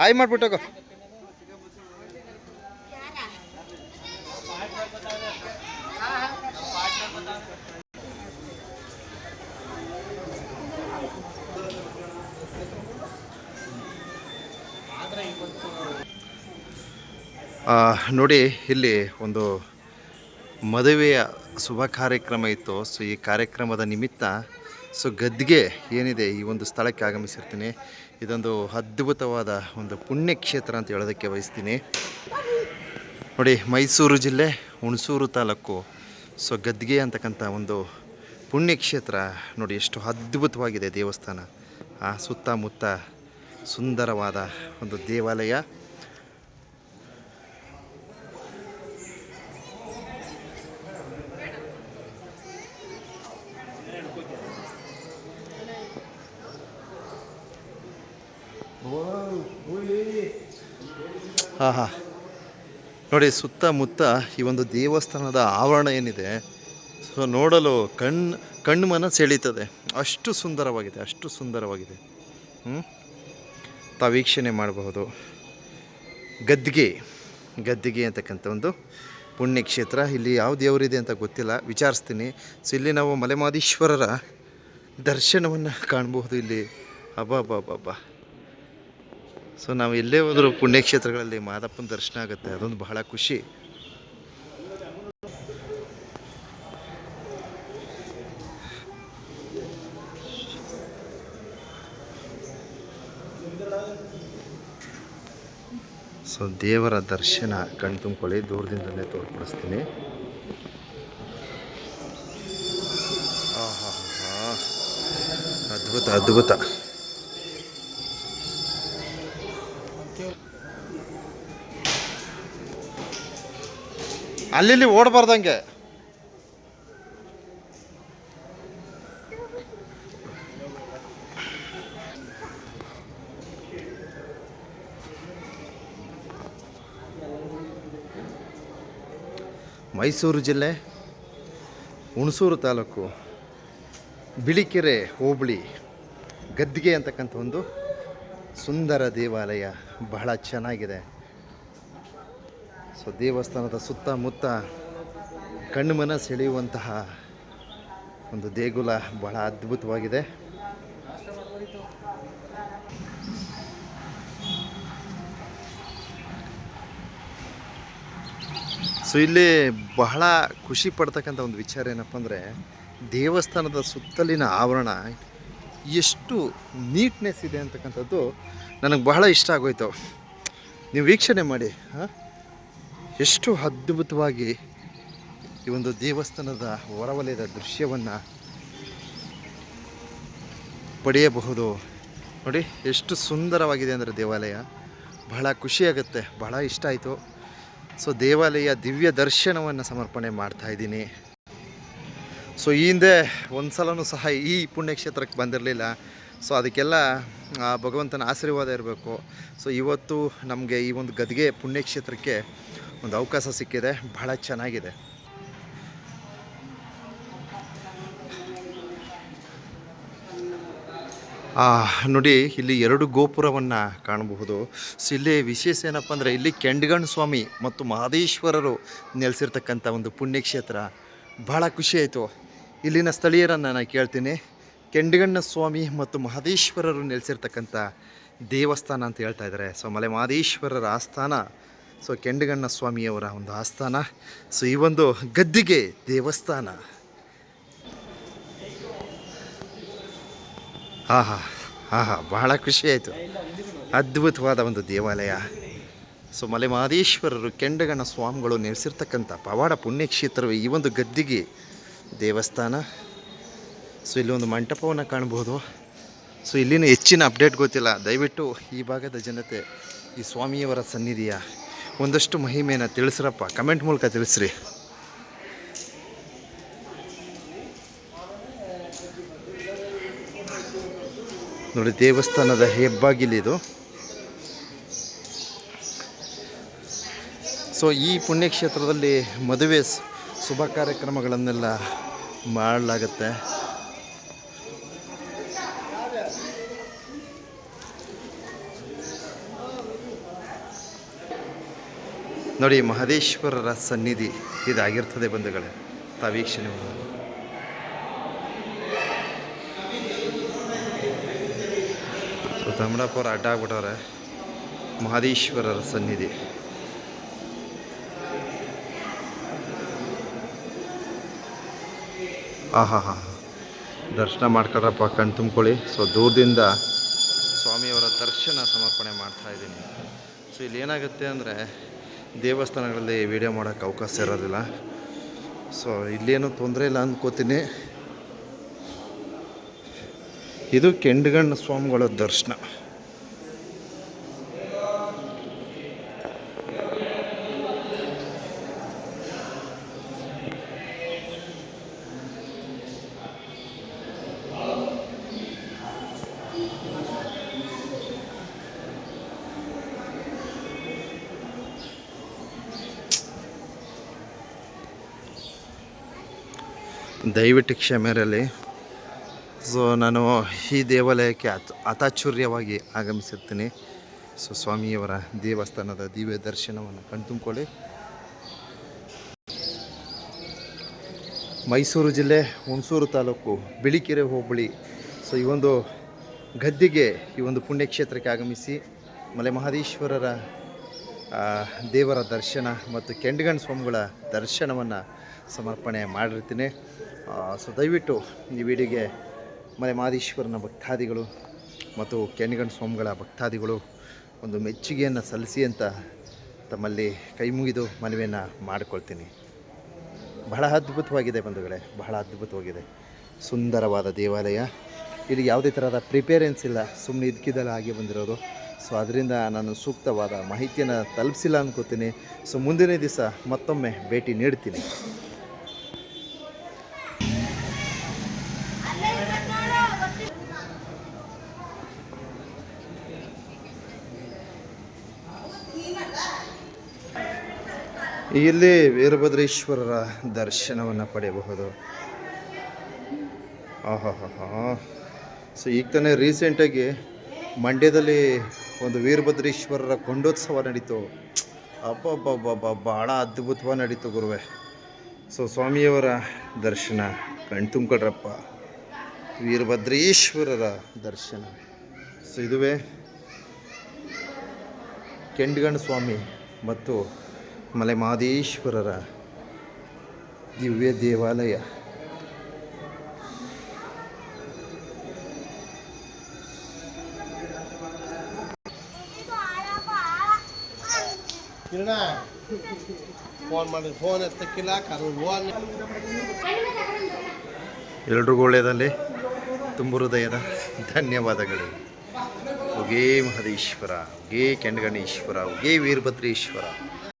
ಆಯ್ ಮಾಡ್ಬಿಟ್ಟೋಗು ನೋಡಿ, ಇಲ್ಲಿ ಒಂದು ಮದುವೆಯ ಶುಭ ಕಾರ್ಯಕ್ರಮ ಇತ್ತು. ಸೊ ಈ ಕಾರ್ಯಕ್ರಮದ ನಿಮಿತ್ತ ಸೊ ಗದ್ಗೆ ಏನಿದೆ ಈ ಒಂದು ಸ್ಥಳಕ್ಕೆ ಆಗಮಿಸಿರ್ತೀನಿ. ಇದೊಂದು ಅದ್ಭುತವಾದ ಒಂದು ಪುಣ್ಯಕ್ಷೇತ್ರ ಅಂತ ಹೇಳೋದಕ್ಕೆ ಬಯಸ್ತೀನಿ. ನೋಡಿ, ಮೈಸೂರು ಜಿಲ್ಲೆ, ಹುಣಸೂರು ತಾಲೂಕು. ಸೊ ಗದ್ಗೆ ಅಂತಕ್ಕಂಥ ಒಂದು ಪುಣ್ಯಕ್ಷೇತ್ರ, ನೋಡಿ, ಎಷ್ಟು ಅದ್ಭುತವಾಗಿದೆ ದೇವಸ್ಥಾನ. ಆ ಸುತ್ತಮುತ್ತ ಸುಂದರವಾದ ಒಂದು ದೇವಾಲಯ. ಹಾಂ ಹಾಂ ನೋಡಿ, ಸುತ್ತಮುತ್ತ ಈ ಒಂದು ದೇವಸ್ಥಾನದ ಆವರಣ ಏನಿದೆ, ಸೊ ನೋಡಲು ಕಣ್ಣು ಕಣ್ಣು ಮನ ಸೆಳೀತದೆ ಅಷ್ಟು ಸುಂದರವಾಗಿದೆ ಅಷ್ಟು ಸುಂದರವಾಗಿದೆ. ಹ್ಞೂ ತಾವು ವೀಕ್ಷಣೆ ಮಾಡಬಹುದು. ಗದ್ದಿಗೆ ಗದ್ದಿಗೆ ಅಂತಕ್ಕಂಥ ಒಂದು ಪುಣ್ಯಕ್ಷೇತ್ರ. ಇಲ್ಲಿ ಯಾವ ದೇವರಿದೆ ಅಂತ ಗೊತ್ತಿಲ್ಲ, ವಿಚಾರಿಸ್ತೀನಿ. ಸೊ ಇಲ್ಲಿ ನಾವು ಮಲೆಮಾದೀಶ್ವರರ ದರ್ಶನವನ್ನು ಕಾಣಬಹುದು ಇಲ್ಲಿ. ಅಬ್ಬಾ ಸೊ ನಾವು ಎಲ್ಲೇ ಹೋದರೂ ಪುಣ್ಯಕ್ಷೇತ್ರಗಳಲ್ಲಿ ಮಾದಪ್ಪನ ದರ್ಶನ ಆಗುತ್ತೆ. ಅದೊಂದು ಬಹಳ ಖುಷಿ. ಸೊ ದೇವರ ದರ್ಶನ ಕಣ್ ತುಂಬಿಕೊಳ್ಳಿ. ದೂರದಿಂದಲೇ ತೋರ್ಪಡಿಸ್ತೀನಿ. ಅದ್ಭುತ ಅದ್ಭುತ. ಅಲ್ಲಿ ಓಡಬಾರ್ದಂಗೆ. ಮೈಸೂರು ಜಿಲ್ಲೆ, ಹುಣಸೂರು ತಾಲೂಕು, ಬಿಳಿಕೆರೆ, ಹೋಬಳಿ, ಗದ್ದಿಗೆ ಅಂತಕ್ಕಂಥ ಒಂದು ಸುಂದರ ದೇವಾಲಯ ಬಹಳ ಚೆನ್ನಾಗಿದೆ. ಸೊ ದೇವಸ್ಥಾನದ ಸುತ್ತಮುತ್ತ ಕಣ್ಣುಮನ ಸೆಳೆಯುವಂತಹ ಒಂದು ದೇಗುಲ ಬಹಳ ಅದ್ಭುತವಾಗಿದೆ. ಸೊ ಇಲ್ಲಿ ಬಹಳ ಖುಷಿ ಪಡ್ತಕ್ಕಂಥ ಒಂದು ವಿಚಾರ ಏನಪ್ಪ ಅಂದರೆ, ದೇವಸ್ಥಾನದ ಸುತ್ತಲಿನ ಆವರಣ ಎಷ್ಟು ನೀಟ್ನೆಸ್ ಇದೆ ಅಂತಕ್ಕಂಥದ್ದು ನನಗೆ ಬಹಳ ಇಷ್ಟ ಆಗೋಯ್ತು. ನೀವು ವೀಕ್ಷಣೆ ಮಾಡಿ, ಹಾಂ? ಎಷ್ಟು ಅದ್ಭುತವಾಗಿ ಈ ಒಂದು ದೇವಸ್ಥಾನದ ಹೊರವಲಯದ ದೃಶ್ಯವನ್ನು ಪಡೆಯಬಹುದು. ನೋಡಿ, ಎಷ್ಟು ಸುಂದರವಾಗಿದೆ ಅಂದರೆ ದೇವಾಲಯ. ಬಹಳ ಖುಷಿಯಾಗುತ್ತೆ ಬಹಳ ಇಷ್ಟ ಆಯಿತು. ಸೊ, ದೇವಾಲಯ ದಿವ್ಯ ದರ್ಶನವನ್ನು ಸಮರ್ಪಣೆ ಮಾಡ್ತಾ ಇದ್ದೀನಿ. ಸೊ, ಈ ಹಿಂದೆ ಒಂದು ಸಲನೂ ಸಹ ಈ ಪುಣ್ಯಕ್ಷೇತ್ರಕ್ಕೆ ಬಂದಿರಲಿಲ್ಲ. ಸೊ, ಅದಕ್ಕೆಲ್ಲ ಭಗವಂತನ ಆಶೀರ್ವಾದ ಇರಬೇಕು. ಸೊ, ಇವತ್ತು ನಮಗೆ ಈ ಒಂದು ಗದಿಗೆ ಪುಣ್ಯಕ್ಷೇತ್ರಕ್ಕೆ ಒಂದು ಅವಕಾಶ ಸಿಕ್ಕಿದೆ ಬಹಳ ಚೆನ್ನಾಗಿದೆ. ಆ, ನೋಡಿ ಇಲ್ಲಿ ಎರಡು ಗೋಪುರವನ್ನು ಕಾಣಬಹುದು. ಸೊ ಇಲ್ಲಿ ವಿಶೇಷ ಏನಪ್ಪ ಅಂದರೆ ಇಲ್ಲಿ ಕೆಂಡ್ಗಣ್ಣ ಸ್ವಾಮಿ ಮತ್ತು ಮಹದೇಶ್ವರರು ನೆಲೆಸಿರ್ತಕ್ಕಂಥ ಒಂದು ಪುಣ್ಯಕ್ಷೇತ್ರ. ಬಹಳ ಖುಷಿ ಆಯಿತು. ಇಲ್ಲಿನ ಸ್ಥಳೀಯರನ್ನು ನಾನು ಕೇಳ್ತೀನಿ. ಕೆಂಡಗಣ್ಣ ಸ್ವಾಮಿ ಮತ್ತು ಮಹದೇಶ್ವರರು ನೆಲೆಸಿರ್ತಕ್ಕಂಥ ದೇವಸ್ಥಾನ ಅಂತ ಹೇಳ್ತಾ ಇದ್ದಾರೆ. ಸೊ ಮಲೆ ಮಹದೇಶ್ವರರ ಆಸ್ಥಾನ ಸೊ ಕೆಂಡಗಣ್ಣ ಸ್ವಾಮಿಯವರ ಒಂದು ಆಸ್ಥಾನ, ಸೊ ಈ ಒಂದು ಗದ್ದಿಗೆ ದೇವಸ್ಥಾನ. ಹಾಂ ಹಾಂ ಹಾಂ ಹಾಂ ಬಹಳ ಖುಷಿ ಆಯಿತು. ಅದ್ಭುತವಾದ ಒಂದು ದೇವಾಲಯ. ಸೊ ಮಲೆ ಮಹದೇಶ್ವರರು ಕೆಂಡಗಣ್ಣ ಸ್ವಾಮಿಗಳು ನೆಲೆಸಿರ್ತಕ್ಕಂಥ ಪವಾಡ ಪುಣ್ಯಕ್ಷೇತ್ರವೇ ಈ ಒಂದು ಗದ್ದಿಗೆ ದೇವಸ್ಥಾನ. ಸೊ ಇಲ್ಲಿ ಒಂದು ಮಂಟಪವನ್ನು ಕಾಣಬಹುದು ಸೊ ಇಲ್ಲಿನ ಹೆಚ್ಚಿನ ಅಪ್ಡೇಟ್ ಗೊತ್ತಿಲ್ಲ. ದಯವಿಟ್ಟು ಈ ಭಾಗದ ಜನತೆ ಈ ಸ್ವಾಮಿಯವರ ಸನ್ನಿಧಿಯ ಒಂದಷ್ಟು ಮಹಿಮೆಯನ್ನು ತಿಳಿಸ್ರಪ್ಪ. ಕಮೆಂಟ್ ಮೂಲಕ ತಿಳಿಸ್ರಿ. ನೋಡಿ, ದೇವಸ್ಥಾನದ ಹೆಬ್ಬಾಗಿಲಿದು ಸೊ ಈ ಪುಣ್ಯಕ್ಷೇತ್ರದಲ್ಲಿ ಮದುವೆ ಶುಭ ಕಾರ್ಯಕ್ರಮಗಳನ್ನೆಲ್ಲ ಮಾಡಲಾಗತ್ತೆ. ನೋಡಿ, ಮಹದೇಶ್ವರರ ಸನ್ನಿಧಿ ಇದಾಗಿರ್ತದೆ ಬಂಧುಗಳೇ. ತಾವೀಕ್ಷಣೆ ತಮ್ಮಡಪ್ಪವ್ರು ಅಡ್ಡ ಆಗ್ಬಿಟ್ಟವ್ರೆ ಮಹದೇಶ್ವರರ ಸನ್ನಿಧಿ. ಆಹಾ ಹಾ ದರ್ಶನ ಮಾಡ್ಕೊಳ್ರಪ್ಪ, ಕಣ್ ತುಂಬ್ಕೊಳ್ಳಿ. ಸೊ, ದೂರದಿಂದ ಸ್ವಾಮಿಯವರ ದರ್ಶನ ಸಮರ್ಪಣೆ ಮಾಡ್ತಾ ಇದ್ದೀನಿ. ಸೊ ಇಲ್ಲಿ ಏನಾಗುತ್ತೆ ಅಂದರೆ ದೇವಸ್ಥಾನಗಳಲ್ಲಿ ವೀಡಿಯೋ ಮಾಡೋಕ್ಕೆ ಅವಕಾಶ ಇರೋದಿಲ್ಲ. ಸೊ ಇಲ್ಲೇನು ತೊಂದರೆ ಇಲ್ಲ ಅಂದ್ಕೋತೀನಿ ಇದು ಕೆಂಡಗಣ್ಣ ಸ್ವಾಮಿಗಳ ದರ್ಶನ. ದಯವಿಟ್ಟು ಕ್ಷಮೆಯಲ್ಲಿ ಸೊ ನಾನು ಈ ದೇವಾಲಯಕ್ಕೆ ಅತ್ ಅತಾಚುರ್ಯವಾಗಿ ಆಗಮಿಸಿರ್ತೀನಿ. ಸೊ ಸ್ವಾಮಿಯವರ ದೇವಸ್ಥಾನದ ದಿವ್ಯ ದರ್ಶನವನ್ನು ಕಣ್ತುಂಬ್ಕೊಳ್ಳಿ. ಮೈಸೂರು ಜಿಲ್ಲೆ ಹುಣಸೂರು ತಾಲೂಕು ಬಿಳಿಕೆರೆ ಹೋಬಳಿ. ಸೊ ಈ ಒಂದು ಗದ್ದಿಗೆ, ಈ ಒಂದು ಪುಣ್ಯಕ್ಷೇತ್ರಕ್ಕೆ ಆಗಮಿಸಿ ಮಲೆ ಮಹದೇಶ್ವರರ ದೇವರ ದರ್ಶನ ಮತ್ತು ಕೆಂಡಗಣ್ಣ ಸ್ವಾಮಿಗಳ ದರ್ಶನವನ್ನು ಸಮರ್ಪಣೆ ಮಾಡಿರ್ತೀನಿ. ಸೊ ದಯವಿಟ್ಟು ಈ ವಿಡಿಯೋಗೆ ಮಲೆ ಮಹದೇಶ್ವರನ ಭಕ್ತಾದಿಗಳು ಮತ್ತು ಕೆಂಡಗಣ್ಣ ಸ್ವಾಮಿಗಳ ಭಕ್ತಾದಿಗಳು ಒಂದು ಮೆಚ್ಚುಗೆಯನ್ನು ಸಲ್ಲಿಸಿ ಅಂತ ತಮ್ಮಲ್ಲಿ ಕೈ ಮುಗಿದು ಮನವಿಯನ್ನು ಮಾಡಿಕೊಳ್ತೀನಿ. ಬಹಳ ಅದ್ಭುತವಾಗಿದೆ ಬಂಧುಗಳೇ, ಬಹಳ ಅದ್ಭುತವಾಗಿದೆ. ಸುಂದರವಾದ ದೇವಾಲಯ. ಇಲ್ಲಿ ಯಾವುದೇ ಥರದ ಪ್ರಿಪೇರೆನ್ಸ್ ಇಲ್ಲ ಸುಮ್ಮನೆ ಇದಕ್ಕಿದ್ದಲ್ಲ ಆಗಿ ಬಂದಿರೋದು. ಸೊ ಅದರಿಂದ ನಾನು ಸೂಕ್ತವಾದ ಮಾಹಿತಿಯನ್ನು ತಲುಪಿಸಿಲ್ಲ ಅನ್ಕೋತೀನಿ. ಸೊ ಮುಂದಿನ ದಿವಸ ಮತ್ತೊಮ್ಮೆ ಭೇಟಿ ನೀಡ್ತೀನಿ. ಇಲ್ಲಿ ವೀರಭದ್ರೇಶ್ವರರ ದರ್ಶನವನ್ನು ಪಡೆಯಬಹುದು. ಆಹಾಹಾ ಸೊ ಈಗ ತಾನೇ ರೀಸೆಂಟಾಗಿ ಮಂಡ್ಯದಲ್ಲಿ ಒಂದು ವೀರಭದ್ರೇಶ್ವರರ ಕೊಂಡೋತ್ಸವ ನಡೀತು. ಅಬ್ಬಬ್ಬಬ್ಬ ಭಾಳ ಅದ್ಭುತವಾಗಿ ನಡೀತು ಗುರುವೆ. ಸೊ ಸ್ವಾಮಿಯವರ ದರ್ಶನ ಕಣ್ ತುಂಬ್ಕೊಳ್ರಪ್ಪ. ವೀರಭದ್ರೇಶ್ವರರ ದರ್ಶನ. ಸೊ ಇದುವೇ ಕೆಂಡ್ಗಣ್ಣ ಸ್ವಾಮಿ ಮತ್ತು ಮಲೆ ಮಹದೇಶ್ವರರ ದಿವ್ಯ ದೇವಾಲಯ. ಕಿರಣ ಫೋನ್ ಮಾಡಿ ಫೋನ್ ಎತ್ತಕ್ಕಿಲ್ಲ ಫೋನ್ ಎಲ್ರಿಗೂ ಒಳ್ಳೆಯದಲ್ಲಿ? ತುಂಬ ಹೃದಯದ ಧನ್ಯವಾದಗಳು. ಉಗೇ ಮಹದೇಶ್ವರ ಉಗೇ ಕೆಂಡಗಣೇಶ್ವರ ಉಗೇ ವೀರಭದ್ರೇಶ್ವರ.